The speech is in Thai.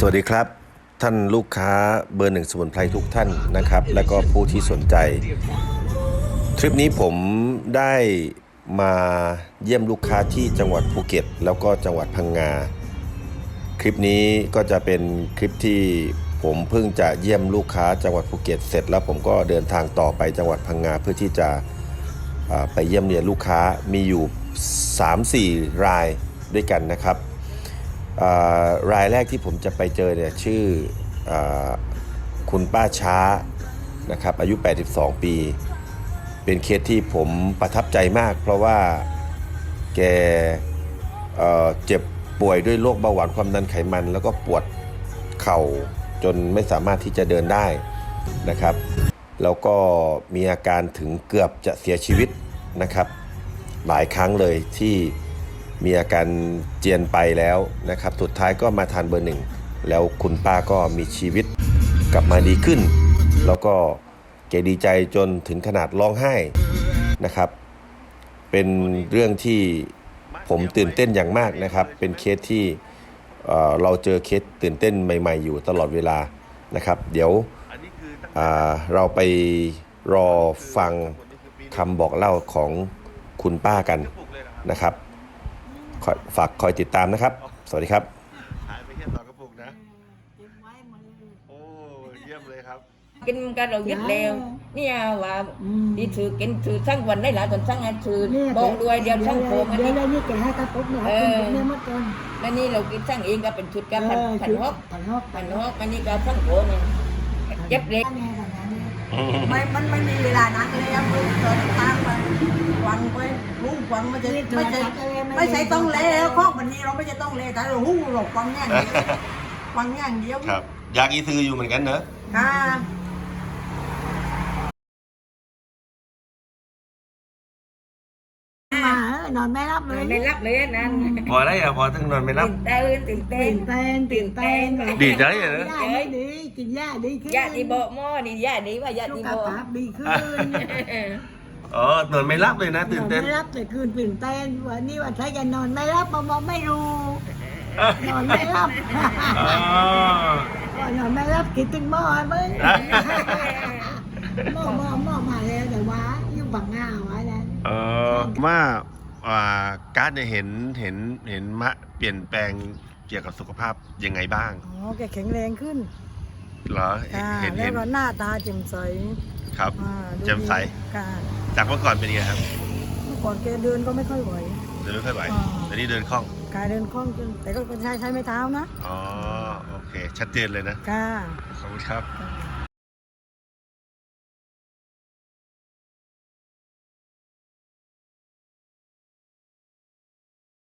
สวัสดีครับ ท่านลูกค้าเบอร์หนึ่งสมุนไพรทุกท่านนะครับ และก็ผู้ที่สนใจ ทริปนี้ผมได้มาเยี่ยมลูกค้าที่จังหวัดภูเก็ต แล้วก็จังหวัดพังงา คลิปนี้ก็จะเป็นคลิปที่ผมเพิ่งจะเยี่ยมลูกค้าจังหวัดภูเก็ตเสร็จแล้วผมก็เดินทางต่อไปจังหวัดพังงาเพื่อที่จะไปเยี่ยมเยียนลูกค้ามีอยู่ 3-4 รายด้วยกันนะครับ รายแรกที่ผมจะไปเจอเนี่ยชื่ออคุณป้าช้านะครับอายุ 82 ปี เป็นเคสที่ผมประทับใจมาก เพราะว่าแกเเจ็บป่วยด้วยโรคเบาหวานความดันไขมัน แล้วก็ปวดเข่าจนไม่สามารถที่จะเดินได้นะครับ แล้วก็มีอาการถึงเกือบจะเสียชีวิตนะครับ หลายครั้งเลยที่ มีอาการเจียนไปแล้วนะครับ สุดท้ายก็มาทานเบอร์หนึ่ง แล้วคุณป้าก็มีชีวิตกลับมาดีขึ้น แล้วก็แกดีใจจนถึงขนาดร้องไห้นะครับ เป็นเรื่องที่ผมตื่นเต้นอย่างมากนะครับ เป็นเคสที่เราเจอเคสตื่นเต้นใหม่ ๆ อยู่ตลอดเวลานะครับ เดี๋ยวเราไปรอฟังคำบอกเล่าของคุณป้ากันนะครับ ฝากคอยติดตามนะครับ สวัสดีครับ หายไปแค่สองกระปุกนะโอ้เยี่ยมเลยครับ กินกันเรายึดแล้วเนี่ยว่าดีถือกินถือทั้งวันได้หลายตอนทั้งงานถือบอกด้วยเดียวทั้งโคมอันเดี๋ยวนี้แล้วนี่แกให้กระปุกเนี่ยเออเนี่ยมัดก่อนแล้วนี่เรากินทั้งเองก็เป็นชุดกับพันพันหกผันหกพันหกอันนี้ก็ทั้งโคเนี่ยเย็บเล็ก ไม่ มันไม่มีเวลานักเลยอะมึงเดินทางไปฟังไป รู้ฟังไม่ใช่ไม่ใช่ไม่ใช่ต้องเล่ข้อวันนี้เราไม่ใช่ต้องเล่แต่เราหู้เราฟังอย่างเดียวฟังอย่างเดียวครับ อยากอีซื้ออยู่เหมือนกันเนอะค่ะมาเออนอนไม่รับเลยไม่รับเลยอันนั้นพอได้อะพอถึงนอนไม่รับตื่นเต้นตื่นเต้ตื่นนเต้นตื่นเต้นดีใจอะนะย่าดีดีกินย่าดีขึ้นญาติโบหม้อนี่ญาติว่าญาสุติขโบภาพดีขึ้น อ๋อนอนไม่รับเลยนะ ตื่นเต้น ไม่รับแต่คืนตื่นเต้นวันนี้ว่าใช้จะนอนไม่รับมามองไม่รู้นอนไม่รับอ๋อว่านอนไม่รับคิดถึงหม้อมึงหม้อหม้อหม้อมาแล้วแต่ว่าอยู่บังงาไว้แล้วเออว่าอ่าการ์ดเนี่ยเห็นเห็นเห็นมะเปลี่ยนแปลงเกี่ยวกับสุขภาพยังไงบ้างอ๋อแกแข็งแรงขึ้นเหรอค่ะเห็นแล้เห็วนก็หน้าตาแจ่มใสครับอ่าดูแจ่มใส ค่ะ จากเมื่อก่อนเป็นยังไงครับเมื่อก่อนแกเดินก็ไม่ค่อยไหว เดินไม่ค่อยไหวอ่า แต่นี่เดินคล่อง กายเดินคล่องจนแต่ก็ใช้ใช้ไม้เท้านะอ๋อ โอเค ชัดเจนเลยนะ ค่ะขอบคุณครับ ค่ะ